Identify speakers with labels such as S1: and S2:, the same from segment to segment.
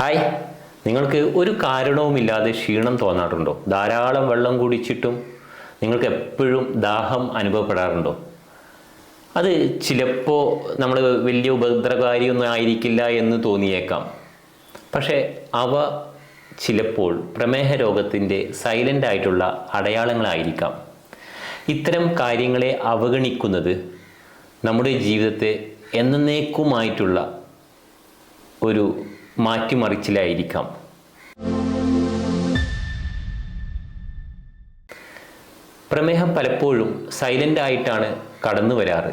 S1: Hi. നിങ്ങൾക്ക് ഒരു കാരണവുമില്ലാതെ ക്ഷീണം തോന്നാറുണ്ടോ? ധാരാളം വെള്ളം കുടിച്ചിട്ടും നിങ്ങൾക്ക് എപ്പോഴും ദാഹം അനുഭവപ്പെടാറുണ്ടോ? അത് ചിലപ്പോൾ നമ്മൾ വലിയ ഉപദ്രവകാരിയൊന്നും ആയിരിക്കില്ല എന്ന് തോന്നിയേക്കാം. പക്ഷേ അവ ചിലപ്പോൾ പ്രമേഹ രോഗത്തിന്റെ സൈലന്റ് ആയിട്ടുള്ള അടയാളങ്ങളായിരിക്കാം. ഇത്തരം കാര്യങ്ങളെ അവഗണിക്കുന്നത് നമ്മുടെ ജീവിതത്തെ എന്നേക്കുമായിട്ടുള്ള ഒരു മാറ്റിമറിച്ചിലായിരിക്കാം. പ്രമേഹം പലപ്പോഴും സൈലന്റ് ആയിട്ടാണ് കടന്നു വരാറ്.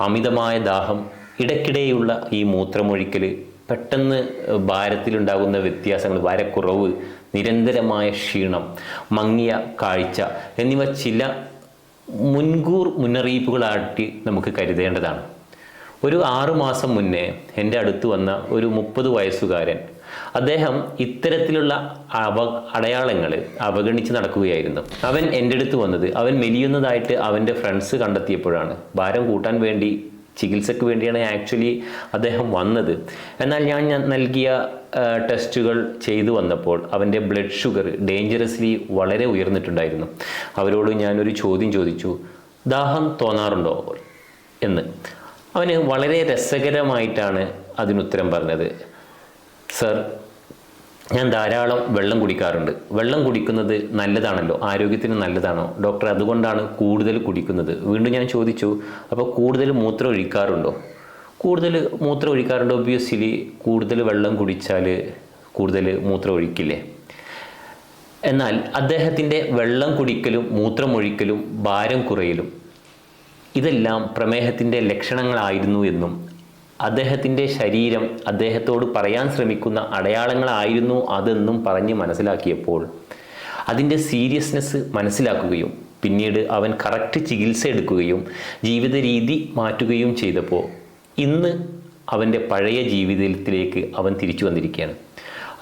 S1: അമിതമായ ദാഹം ഇടയ്ക്കിടെയുള്ള ഈ മൂത്രമൊഴിക്കൽ പെട്ടെന്ന് ഭാരത്തിലുണ്ടാകുന്ന വ്യത്യാസങ്ങൾ ഭാരക്കുറവ് നിരന്തരമായ ക്ഷീണം മങ്ങിയ കാഴ്ച എന്നിവ ചില മുൻകൂർ മുന്നറിയിപ്പുകളായിട്ട് നമുക്ക് കരുതേണ്ടതാണ്. ഒരു ആറുമാസം മുന്നേ എന്റെ അടുത്ത് വന്ന ഒരു മുപ്പത് വയസ്സുകാരൻ. അദ്ദേഹം ഇത്തരത്തിലുള്ള അവ അടയാളങ്ങൾ അവഗണിച്ച് നടക്കുകയായിരുന്നു. അവൻ എന്റെ അടുത്ത് വന്നത് അവൻ മെലിയുന്നതായിട്ട് അവന്റെ ഫ്രണ്ട്സ് കണ്ടെത്തിയപ്പോഴാണ്. ഭാരം കൂട്ടാൻ വേണ്ടി ചികിത്സയ്ക്ക് വേണ്ടിയാണ് ആക്ച്വലി അദ്ദേഹം വന്നത്. എന്നാൽ ഞാൻ നൽകിയ ടെസ്റ്റുകൾ ചെയ്തു വന്നപ്പോൾ അവന്റെ ബ്ലഡ് ഷുഗർ ഡേഞ്ചറസ്ലി വളരെ ഉയർന്നിട്ടുണ്ടായിരുന്നു. അവരോട് ഞാനൊരു ചോദ്യം ചോദിച്ചു ദാഹം തോന്നാറുണ്ടോ? എന്ന്. അവന് വളരെ രസകരമായിട്ടാണ് അതിനുത്തരം പറഞ്ഞത്. സർ ഞാൻ ധാരാളം വെള്ളം കുടിക്കാറുണ്ട്. വെള്ളം കുടിക്കുന്നത് നല്ലതാണല്ലോ? ആരോഗ്യത്തിന് നല്ലതാണോ? ഡോക്ടർ അതുകൊണ്ടാണ് കൂടുതൽ കുടിക്കുന്നത്. വീണ്ടും ഞാൻ ചോദിച്ചു അപ്പോൾ കൂടുതൽ മൂത്രം ഒഴിക്കാറുണ്ടോ? കൂടുതൽ മൂത്രം ഒഴിക്കാറുണ്ടോ. ഒബ്വിയസ്ലി കൂടുതൽ വെള്ളം കുടിച്ചാൽ കൂടുതൽ മൂത്രം ഒഴിക്കില്ലേ? എന്നാൽ അദ്ദേഹത്തിന്റെ വെള്ളം കുടിക്കലും മൂത്രമൊഴിക്കലും ഭാരം കുറയലും ഇതെല്ലാം പ്രമേഹത്തിന്റെ ലക്ഷണങ്ങളായിരുന്നു എന്നും അദ്ദേഹത്തിന്റെ ശരീരം അദ്ദേഹത്തോട് പറയാൻ ശ്രമിക്കുന്ന അടയാളങ്ങളായിരുന്നു അതെന്നും പറഞ്ഞ് മനസ്സിലാക്കിയപ്പോൾ അതിന്റെ സീരിയസ്നെസ് മനസ്സിലാക്കുകയും പിന്നീട് അവൻ കറക്റ്റ് ചികിത്സ എടുക്കുകയും ജീവിത രീതി മാറ്റുകയും ചെയ്തപ്പോൾ ഇന്ന് അവന്റെ പഴയ ജീവിതത്തിലേക്ക് അവൻ തിരിച്ചു വന്നിരിക്കുകയാണ്.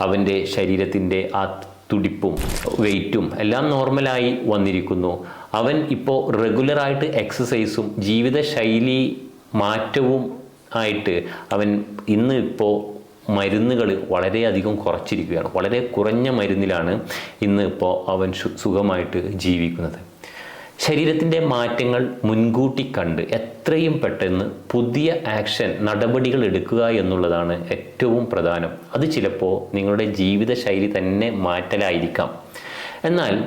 S1: അവന്റെ ശരീരത്തിന്റെ ആ തുടിപ്പും വെയിറ്റും എല്ലാം നോർമലായി വന്നിരിക്കുന്നു. അവൻ ഇപ്പോൾ റെഗുലറായിട്ട് എക്സസൈസും ജീവിതശൈലി മാറ്റവും ആയിട്ട് അവൻ ഇന്ന് ഇപ്പോൾ മരുന്നുകൾ വളരെയധികം കുറച്ചിരിക്കുകയാണ്. വളരെ കുറഞ്ഞ മരുന്നിലാണ് ഇന്ന് ഇപ്പോൾ അവൻ സുഖമായിട്ട് ജീവിക്കുന്നത്. ശരീരത്തിന്റെ മാറ്റങ്ങൾ മുൻകൂട്ടി കണ്ട് എത്രയും പെട്ടെന്ന് പുതിയ ആക്ഷൻ നടപടികൾ എടുക്കുക എന്നുള്ളതാണ് ഏറ്റവും പ്രധാനം. അത് ചിലപ്പോൾ നിങ്ങളുടെ ജീവിതശൈലി തന്നെ മാറ്റലായിരിക്കാം. എന്നാൽ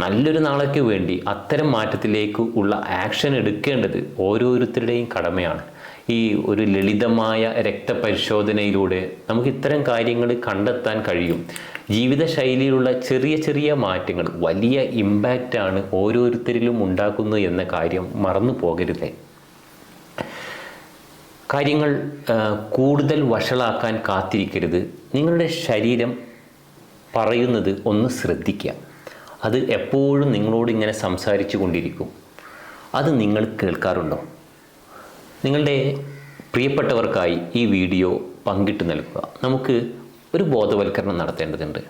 S1: നല്ലൊരു നാളേക്ക് വേണ്ടി അത്തരം മാറ്റത്തിലേക്ക് ഉള്ള ആക്ഷൻ എടുക്കേണ്ടത് ഓരോരുത്തരുടെയും കടമയാണ്. ഈ ഒരു ലളിതമായ രക്തപരിശോധനയിലൂടെ നമുക്ക് ഇത്തരം കാര്യങ്ങൾ കണ്ടെത്താൻ കഴിയും. ജീവിതശൈലിയിലുള്ള ചെറിയ ചെറിയ മാറ്റങ്ങൾ വലിയ ഇമ്പാക്റ്റാണ് ഓരോരുത്തരിലും ഉണ്ടാക്കുന്നത് എന്ന കാര്യം മറന്നു പോകരുതേ. കാര്യങ്ങൾ കൂടുതൽ വഷളാക്കാൻ കാത്തിരിക്കരുത്. നിങ്ങളുടെ ശരീരം പറയുന്നത് ഒന്ന് ശ്രദ്ധിക്കുക. അത് എപ്പോഴും നിങ്ങളോട് ഇങ്ങനെ സംസാരിച്ചു കൊണ്ടിരിക്കും. അത് നിങ്ങൾ കേൾക്കാറുണ്ടോ? നിങ്ങളുടെ പ്രിയപ്പെട്ടവർക്കായി ഈ വീഡിയോ പങ്കിട്ട് നൽകുക. നമുക്ക് ഒരു ബോധവൽക്കരണം നടത്തേണ്ടതുണ്ട്.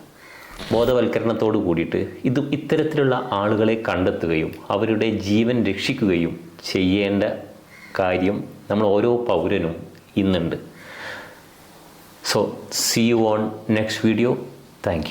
S1: ബോധവൽക്കരണത്തോട് കൂടിയിട്ട് ഇത് ഇത്തരത്തിലുള്ള ആളുകളെ കണ്ടെത്തുകയും അവരുടെ ജീവൻ രക്ഷിക്കുകയും ചെയ്യേണ്ട കാര്യം നമ്മൾ ഓരോ പൗരനും ഇന്നുണ്ട്. So see you on next video thank